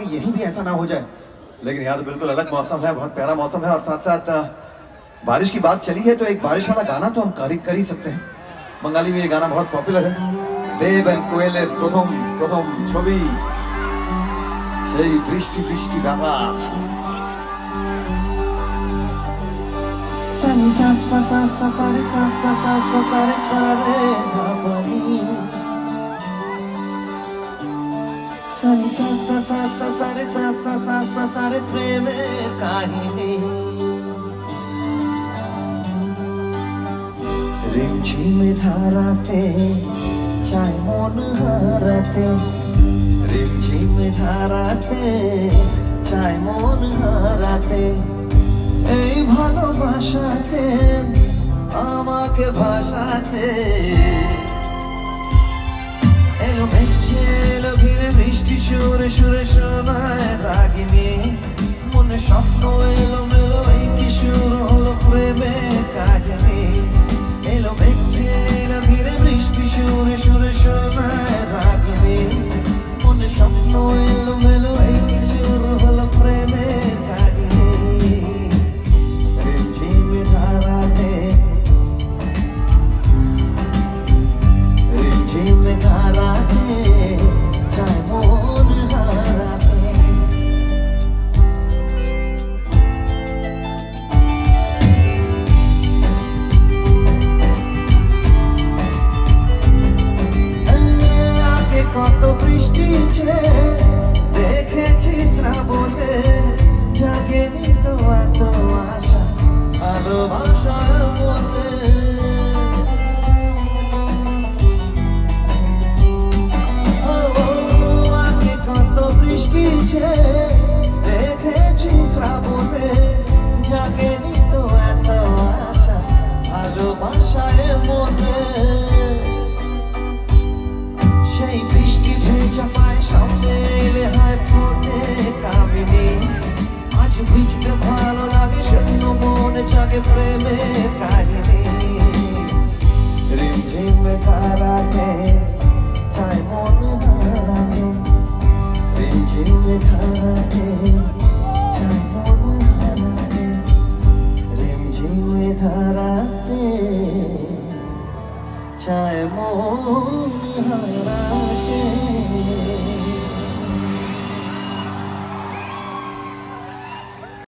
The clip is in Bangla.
कि यहीं भी ऐसा ना हो जाए लेकिन यहाँ तो बिल्कुल अलग मौसम है बहुत प्यारा मौसम है और साथ साथ अ, बारिश की बात चली है तो एक बारिश वाला गाना तो हम कर ही कर ही सकते हैं बंगाली में ये गाना बहुत पॉपुलर है দেব এন্ড কোয়েলের প্রথম প্রথম ছবি সেই বৃষ্টি বৃষ্টি ব্যাপার Sani sa sa sa sa sa re sa sa sa sa sa re sa re sa sa sa sa re sa sa sa sa sa re প্রেমের কাহিনী রিমঝিমে ধারাতে চাই মন হারাতে রিমঝিমে ধারাতে চাই মন হারাতে এই ভালোবাসাতে, আমাকে ভাসাতে। এলো মেঘে এলো সুরে শোনায় রাগিনী। মনে স্বপ্ন এলো মেলো এই কিশোর হলো প্রেমে কাহিনী। এলো মেঘছে এলো ঘিরে বৃষ্টি, সুরে সুরে শোনায় রাগিনী। মনে স্বপ্ন এলো মেলো এই ভালোবাসার মধ্যে আগে কত বৃষ্টি দেখেছি শ্রাবণে জাগেনি তো এত আশা ভালোবাসায় মনে, সেই বৃষ্টি ভেজা পায় সামনে জাগে প্রেমের কাহিনী রিমঝিম ধারাতে চাই মন হারাতে রিমঝিম ধারাতে চাই মন হারাতে রিমঝিম ধারাতে চায় মন হারাতে